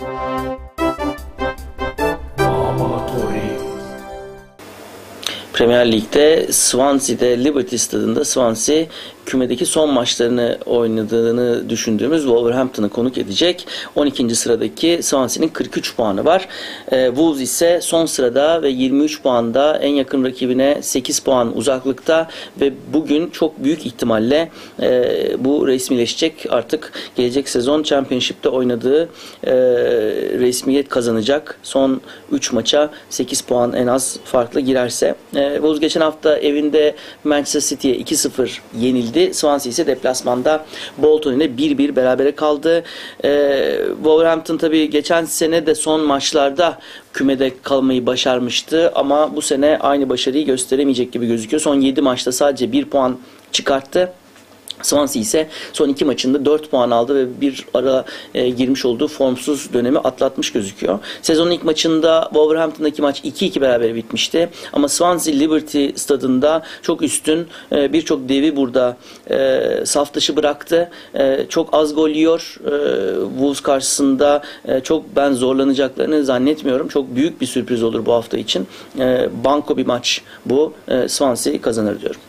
Música Premier Lig'de Swansea'de Liberty Stadında Swansea kümedeki son maçlarını oynadığını düşündüğümüz Wolverhampton'ı konuk edecek. 12. sıradaki Swansea'nin 43 puanı var. E, Wolves ise son sırada ve 23 puanda en yakın rakibine 8 puan uzaklıkta ve bugün çok büyük ihtimalle e, bu resmileşecek. Artık gelecek sezon Championship'te oynadığı e, resmiyet kazanacak. Son 3 maça 8 puan en az farklı girerse. E, Wolves geçen hafta evinde Manchester City'ye 2-0 yenildi. Swansea ise deplasmanda Bolton ile 1-1 berabere kaldı. Ee, Wolverhampton tabii geçen sene de son maçlarda kümede kalmayı başarmıştı ama bu sene aynı başarıyı gösteremeyecek gibi gözüküyor. Son 7 maçta sadece 1 puan çıkarttı. Swansea ise son iki maçında 4 puan aldı ve bir ara e, girmiş olduğu formsuz dönemi atlatmış gözüküyor. Sezonun ilk maçında Wolverhampton'daki maç 2-2 beraber bitmişti. Ama Swansea Liberty stadında çok üstün e, birçok devi burada e, saf dışı bıraktı. E, çok az gol yiyor. E, Wolves karşısında e, çok ben zorlanacaklarını zannetmiyorum. Çok büyük bir sürpriz olur bu hafta için. E, banko bir maç bu. E, Swansea kazanır diyorum.